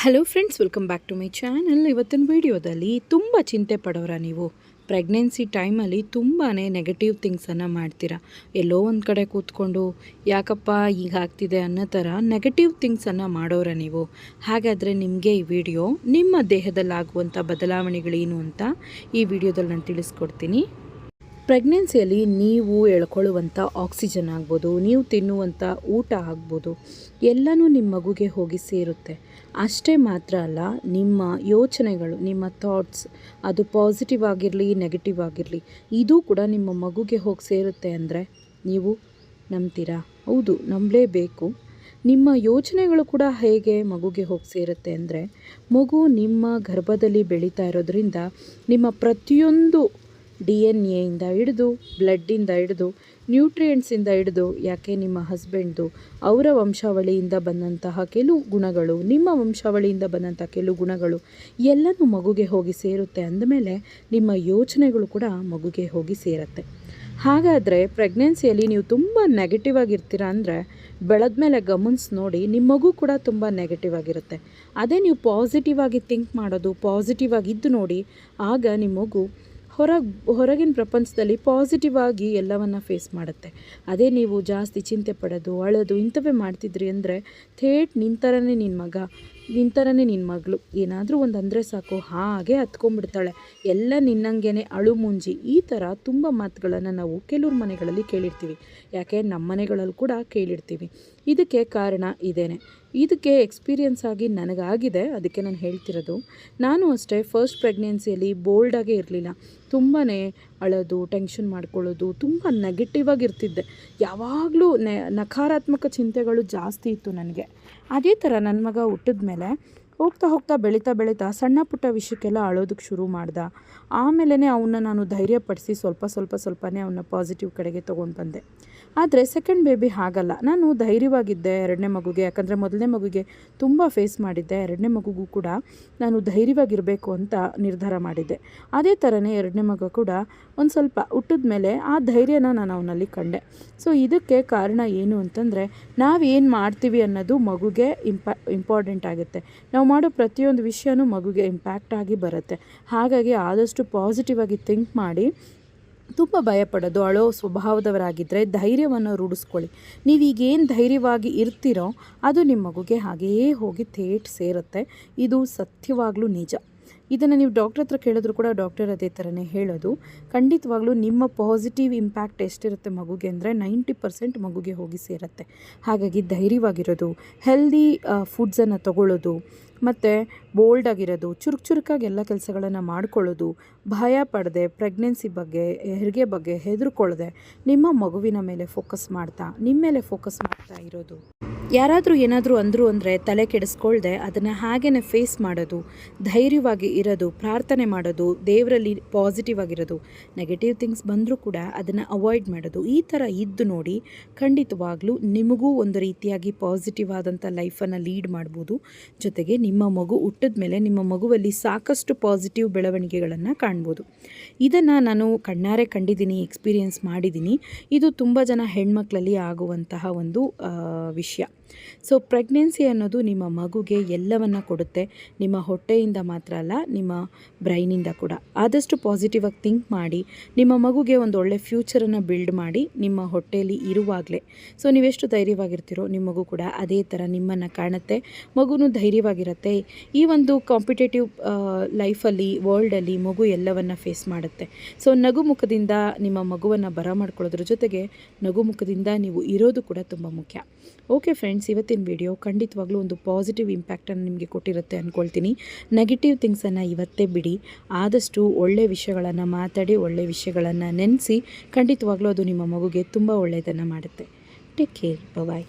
Hello friends welcome back to my channel ಇವತ್ತಿನ ವಿಡಿಯೋದಲ್ಲಿ ತುಂಬ ಚಿಂತೆ ಪಡೋರ ನೀವು. ಪ್ರೆಗ್ನೆನ್ಸಿ ಟೈಮಲ್ಲಿ ತುಂಬಾ ನೆಗೆಟಿವ್ ಥಿಂಗ್ಸನ್ನು ಮಾಡ್ತೀರಾ. ಎಲ್ಲೋ ಒಂದು ಕಡೆ ಕೂತ್ಕೊಂಡು, ಯಾಕಪ್ಪ ಈಗ ಆಗ್ತಿದೆ ಅನ್ನೋ ಥರ ನೆಗೆಟಿವ್ ಥಿಂಗ್ಸನ್ನು ಮಾಡೋರ ನೀವು. ಹಾಗಾದರೆ ನಿಮಗೆ ಈ ವಿಡಿಯೋ ನಿಮ್ಮ ದೇಹದಲ್ಲಾಗುವಂಥ ಬದಲಾವಣೆಗಳೇನು ಅಂತ ಈ ವಿಡಿಯೋದಲ್ಲಿ ನಾನು ತಿಳಿಸ್ಕೊಡ್ತೀನಿ. ಪ್ರೆಗ್ನೆನ್ಸಿಯಲ್ಲಿ ನೀವು ಎಳ್ಕೊಳ್ಳುವಂಥ ಆಕ್ಸಿಜನ್ ಆಗ್ಬೋದು, ನೀವು ತಿನ್ನುವಂಥ ಊಟ ಆಗ್ಬೋದು, ಎಲ್ಲನೂ ನಿಮ್ಮ ಮಗುಗೆ ಹೋಗಿ ಸೇರುತ್ತೆ. ಅಷ್ಟೇ ಮಾತ್ರ ಅಲ್ಲ, ನಿಮ್ಮ ಯೋಚನೆಗಳು, ನಿಮ್ಮ ಥಾಟ್ಸ್ ಅದು ಪಾಸಿಟಿವ್ ಆಗಿರಲಿ ನೆಗೆಟಿವ್ ಆಗಿರಲಿ, ಇದು ಕೂಡ ನಿಮ್ಮ ಮಗುಗೆ ಹೋಗಿ ಸೇರುತ್ತೆ ಅಂದರೆ ನೀವು ನಂಬ್ತೀರಾ? ಹೌದು, ನಂಬಲೇಬೇಕು. ನಿಮ್ಮ ಯೋಚನೆಗಳು ಕೂಡ ಹೇಗೆ ಮಗುಗೆ ಹೋಗಿ ಸೇರುತ್ತೆ ಅಂದರೆ ಮಗು ನಿಮ್ಮ ಗರ್ಭದಲ್ಲಿ ಬೆಳೀತಾ ಇರೋದ್ರಿಂದ ನಿಮ್ಮ ಪ್ರತಿಯೊಂದು ಡಿ ಎನ್ ಎಯಿಂದ ಹಿಡಿದು, ಬ್ಲಡ್ಡಿಂದ ಹಿಡಿದು, ನ್ಯೂಟ್ರಿಯೆಂಟ್ಸಿಂದ ಹಿಡಿದು, ಯಾಕೆ ನಿಮ್ಮ ಹಸ್ಬೆಂಡ್ದು ಅವರ ವಂಶಾವಳಿಯಿಂದ ಬಂದಂತಹ ಕೆಲವು ಗುಣಗಳು, ನಿಮ್ಮ ವಂಶಾವಳಿಯಿಂದ ಬಂದಂಥ ಕೆಲವು ಗುಣಗಳು ಎಲ್ಲನೂ ಮಗುಗೆ ಹೋಗಿ ಸೇರುತ್ತೆ ಅಂದಮೇಲೆ ನಿಮ್ಮ ಯೋಚನೆಗಳು ಕೂಡ ಮಗುಗೆ ಹೋಗಿ ಸೇರುತ್ತೆ. ಹಾಗಾದರೆ ಪ್ರೆಗ್ನೆನ್ಸಿಯಲ್ಲಿ ನೀವು ತುಂಬ ನೆಗೆಟಿವ್ ಆಗಿರ್ತೀರ ಅಂದರೆ ಬೆಳೆದ ಮೇಲೆ ಗಮನಿಸಿ ನೋಡಿ ನಿಮ್ಮ ಮಗು ಕೂಡ ತುಂಬ ನೆಗೆಟಿವ್ ಆಗಿರುತ್ತೆ. ಅದೇ ನೀವು ಪಾಸಿಟಿವ್ ಆಗಿ ಥಿಂಕ್ ಮಾಡೋದು ಪಾಸಿಟಿವ್ ಆಗಿದ್ದು ನೋಡಿ, ಆಗ ನಿಮ್ಮ ಮಗು ಹೊರಗೆ ಹೊರಗಿನ ಪ್ರಪಂಚದಲ್ಲಿ ಪಾಸಿಟಿವ್ ಆಗಿ ಎಲ್ಲವನ್ನು ಫೇಸ್ ಮಾಡುತ್ತೆ. ಅದೇ ನೀವು ಜಾಸ್ತಿ ಚಿಂತೆ ಪಡೋದು, ಅಳೋದು ಇಂಥವೇ ಮಾಡ್ತಿದ್ರಿ ಅಂದರೆ ಥೇಟ್ ನಿಂತರನೇ ನಿನ್ನ ಮಗ. ನಿಂತರನೇ ನಿನ್ನ ಮಗಳು. ಏನಾದರೂ ಒಂದು ಅಂದರೆ ಸಾಕು. ಹಾಗೆ ಹತ್ಕೊಂಡ್ಬಿಡ್ತಾಳೆ. ಎಲ್ಲ ನಿನ್ನಂಗೆನೆ ಅಳು ಮುಂಜಿ. ಈ ಥರ ತುಂಬ ಮಾತುಗಳನ್ನು ನಾವು ಕೆಲವ್ರ ಮನೆಗಳಲ್ಲಿ ಕೇಳಿರ್ತೀವಿ. ಯಾಕೆ? ನಮ್ಮ ಮನೆಗಳಲ್ಲಿ ಕೂಡ ಕೇಳಿರ್ತೀವಿ. ಇದಕ್ಕೆ ಕಾರಣ ಇದೇನೆ. ಇದಕ್ಕೆ ಎಕ್ಸ್ಪೀರಿಯನ್ಸ್ ಆಗಿ ನನಗಾಗಿದೆ. ಅದಕ್ಕೆ ನಾನು ಹೇಳ್ತಿರೋದು, ನಾನು ಅಷ್ಟೇ ಫಸ್ಟ್ ಪ್ರೆಗ್ನೆನ್ಸಿಯಲ್ಲಿ ಬೋಲ್ಡಾಗೇ ಇರಲಿಲ್ಲ. ತುಂಬಾ ಅಳೋದು ಟೆನ್ಷನ್ ಮಾಡ್ಕೊಳ್ಳೋದು, ತುಂಬ ನೆಗೆಟಿವ್ ಆಗಿರ್ತಿದ್ದೆ. ಯಾವಾಗಲೂ ನಕಾರಾತ್ಮಕ ಚಿಂತೆಗಳು ಜಾಸ್ತಿ ಇತ್ತು ನನಗೆ. ಅದೇ ಥರ ನನ್ನ ಮಗ ಹುಟ್ಟಿದ ಮೇಲೆ ಹೋಗ್ತಾ ಹೋಗ್ತಾ ಬೆಳೀತಾ ಬೆಳೀತಾ ಸಣ್ಣ ಪುಟ್ಟ ವಿಷಯಕ್ಕೆಲ್ಲ ಅಳೋದಕ್ಕೆ ಶುರು ಮಾಡ್ದೆ. ಆಮೇಲೆ ಅವನ್ನ ನಾನು ಧೈರ್ಯಪಡಿಸಿ ಸ್ವಲ್ಪ ಸ್ವಲ್ಪ ಸ್ವಲ್ಪನೇ ಅವನ್ನ ಪಾಸಿಟಿವ್ ಕಡೆಗೆ ತೊಗೊಂಡು ಬಂದೆ. ಆದರೆ ಸೆಕೆಂಡ್ ಬೇಬಿ ಹಾಗಲ್ಲ. ನಾನು ಧೈರ್ಯವಾಗಿದ್ದೆ ಎರಡನೇ ಮಗುಗೆ, ಯಾಕಂದರೆ ಮೊದಲನೇ ಮಗುಗೆ ತುಂಬ ಫೇಸ್ ಮಾಡಿದ್ದೆ, ಎರಡನೇ ಮಗುಗೂ ಕೂಡ ನಾನು ಧೈರ್ಯವಾಗಿರಬೇಕು ಅಂತ ನಿರ್ಧಾರ ಮಾಡಿದ್ದೆ. ಅದೇ ಥರನೇ ಎರಡನೇ ಮಗು ಕೂಡ ಒಂದು ಸ್ವಲ್ಪ ಹುಟ್ಟಿದ ಮೇಲೆ ಆ ಧೈರ್ಯನ ನಾನು ಅವನಲ್ಲಿ ಕಂಡೆ. ಸೊ ಇದಕ್ಕೆ ಕಾರಣ ಏನು ಅಂತಂದರೆ ನಾವೇನು ಮಾಡ್ತೀವಿ ಅನ್ನೋದು ಮಗುಗೆ ಇಂಪಾ ಇಂಪಾರ್ಟೆಂಟ್ ಆಗುತ್ತೆ. ನಾವು ಮಾಡೋ ಪ್ರತಿಯೊಂದು ವಿಷಯನೂ ಮಗುಗೆ ಇಂಪ್ಯಾಕ್ಟ್ ಆಗಿ ಬರುತ್ತೆ. ಹಾಗಾಗಿ ಆದಷ್ಟು ಪಾಸಿಟಿವ್ ಆಗಿ ಥಿಂಕ್ ಮಾಡಿ ತುಂಬ ಭಯಪಡೋದು. ಅಳೋ ಸ್ವಭಾವದವರಾಗಿದ್ದರೆ ಧೈರ್ಯವನ್ನು ರೂಢಿಸ್ಕೊಳ್ಳಿ. ನೀವು ಈಗೇನು ಧೈರ್ಯವಾಗಿ ಇರ್ತೀರೋ ಅದು ನಿಮ್ಮ ಮಗುಗೆ ಹಾಗೆಯೇ ಹೋಗಿ ಥೇಟ್ ಸೇರುತ್ತೆ. ಇದು ಸತ್ಯವಾಗಲೂ ನಿಜ. ಇದನ್ನು ನೀವು ಡಾಕ್ಟರ್ ಹತ್ರ ಕೇಳಿದ್ರು ಕೂಡ ಡಾಕ್ಟರ್ ಅದೇ ಥರನೇ ಹೇಳೋದು. ಖಂಡಿತವಾಗ್ಲೂ ನಿಮ್ಮ ಪಾಸಿಟಿವ್ ಇಂಪ್ಯಾಕ್ಟ್ ಎಷ್ಟಿರುತ್ತೆ ಮಗುಗೆ ಅಂದರೆ ನೈಂಟಿ ಪರ್ಸೆಂಟ್ ಮಗುಗೆ ಹೋಗಿ ಸೇರುತ್ತೆ. ಹಾಗಾಗಿ ಧೈರ್ಯವಾಗಿರೋದು ಹೆಲ್ದಿ ಫುಡ್ಸನ್ನು ತಗೊಳ್ಳೋದು ಮತ್ತು ಬೋಲ್ಡಾಗಿರೋದು ಚುರುಕು ಚುರುಕಾಗಿ ಎಲ್ಲ ಕೆಲಸಗಳನ್ನು ಮಾಡ್ಕೊಳ್ಳೋದು, ಭಯ ಪಡದೆ ಪ್ರೆಗ್ನೆನ್ಸಿ ಬಗ್ಗೆ, ಹೆರಿಗೆ ಬಗ್ಗೆ ಹೆದರ್ಕೊಳ್ಳದೆ ನಿಮ್ಮ ಮಗುವಿನ ಮೇಲೆ ಫೋಕಸ್ ಮಾಡ್ತಾ ನಿಮ್ಮ ಮೇಲೆ ಫೋಕಸ್ ಮಾಡ್ತಾ ಇರೋದು. ಯಾರಾದರೂ ಏನಾದರೂ ಅಂದರು ಅಂದರೆ ತಲೆ ಕೆಡಿಸ್ಕೊಳ್ದೆ, ಅದನ್ನು ಹಾಗೇ ಫೇಸ್ ಮಾಡೋದು, ಧೈರ್ಯವಾಗಿ ಇರೋದು, ಪ್ರಾರ್ಥನೆ ಮಾಡೋದು, ದೇವರಲ್ಲಿ ಪಾಸಿಟಿವ್ ಆಗಿರೋದು ನೆಗೆಟಿವ್ ಥಿಂಗ್ಸ್ ಬಂದರೂ ಕೂಡ ಅದನ್ನು ಅವಾಯ್ಡ್ ಮಾಡೋದು, ಈ ಥರ ಇದ್ದು ನೋಡಿ ಖಂಡಿತವಾಗ್ಲೂ ನಿಮಗೂ ಒಂದು ರೀತಿಯಾಗಿ ಪಾಸಿಟಿವ್ ಆದಂಥ ಲೈಫನ್ನು ಲೀಡ್ ಮಾಡ್ಬೋದು. ಜೊತೆಗೆ ನಿಮ್ಮ ಮಗು ಹುಟ್ಟಿದ ಮೇಲೆ ನಿಮ್ಮ ಮಗುವಲ್ಲಿ ಸಾಕಷ್ಟು ಪಾಸಿಟಿವ್ ಬೆಳವಣಿಗೆಗಳನ್ನು ಕಾಣ್ಬೋದು. ಇದನ್ನು ನಾನು ಕಣ್ಣಾರೆ ಕಂಡಿದ್ದೀನಿ ಎಕ್ಸ್ಪೀರಿಯೆನ್ಸ್ ಮಾಡಿದ್ದೀನಿ. ಇದು ತುಂಬ ಜನ ಹೆಣ್ಮಕ್ಳಲ್ಲಿ ಆಗುವಂತಹ ಒಂದು ವಿಷಯ. ಸೊ ಪ್ರೆಗ್ನೆನ್ಸಿ ಅನ್ನೋದು ನಿಮ್ಮ ಮಗುಗೆ ಎಲ್ಲವನ್ನು ಕೊಡುತ್ತೆ. ನಿಮ್ಮ ಹೊಟ್ಟೆಯಿಂದ ಮಾತ್ರ ಅಲ್ಲ, ನಿಮ್ಮ ಬ್ರೈನಿಂದ ಕೂಡ. ಆದಷ್ಟು ಪಾಸಿಟಿವ್ ಆಗಿ ಥಿಂಕ್ ಮಾಡಿ, ನಿಮ್ಮ ಮಗುಗೆ ಒಂದು ಒಳ್ಳೆ ಫ್ಯೂಚರನ್ನು ಬಿಲ್ಡ್ ಮಾಡಿ, ನಿಮ್ಮ ಹೊಟ್ಟೆಯಲ್ಲಿ ಇರುವಾಗಲೇ. ಸೊ ನೀವೆಷ್ಟು ಧೈರ್ಯವಾಗಿರ್ತೀರೋ ನಿಮ್ಮ ಮಗು ಕೂಡ ಅದೇ ಥರ ನಿಮ್ಮನ್ನು ಕಾಣುತ್ತೆ. ಮಗುನೂ ಧೈರ್ಯವಾಗಿರುತ್ತೆ. ಈ ಒಂದು ಕಾಂಪಿಟೇಟಿವ್ ಲೈಫಲ್ಲಿ ವರ್ಲ್ಡಲ್ಲಿ ಮಗು ಎಲ್ಲವನ್ನು ಫೇಸ್ ಮಾಡುತ್ತೆ. ಸೊ ನಗು ಮುಖದಿಂದ ನಿಮ್ಮ ಮಗುವನ್ನು ಬರ ಮಾಡ್ಕೊಳ್ಳೋದ್ರ ಜೊತೆಗೆ ನಗು ಮುಖದಿಂದ ನೀವು ಇರೋದು ಕೂಡ ತುಂಬ ಮುಖ್ಯ. ಓಕೆ ಫ್ರೆಂಡ್ಸ್ ಇವತ್ತಿನ ವಿಡಿಯೋ ಖಂಡಿತವಾಗ್ಲೂ ಒಂದು ಪಾಸಿಟಿವ್ ಇಂಪ್ಯಾಕ್ಟನ್ನು ನಿಮಗೆ ಕೊಟ್ಟಿರುತ್ತೆ ಅಂದ್ಕೊಳ್ತೀನಿ ನೆಗೆಟಿವ್ ಥಿಂಗ್ಸನ್ನು ಇವತ್ತೇ ಬಿಡಿ. ಆದಷ್ಟು ಒಳ್ಳೆ ವಿಷಯಗಳನ್ನು ಮಾತಾಡಿ, ಒಳ್ಳೆ ವಿಷಯಗಳನ್ನು ನೆನೆಸಿ ಖಂಡಿತವಾಗ್ಲೂ ಅದು ನಿಮ್ಮ ಮಗುಗೆ ತುಂಬ ಒಳ್ಳೆಯದನ್ನು ಮಾಡುತ್ತೆ. Take care bye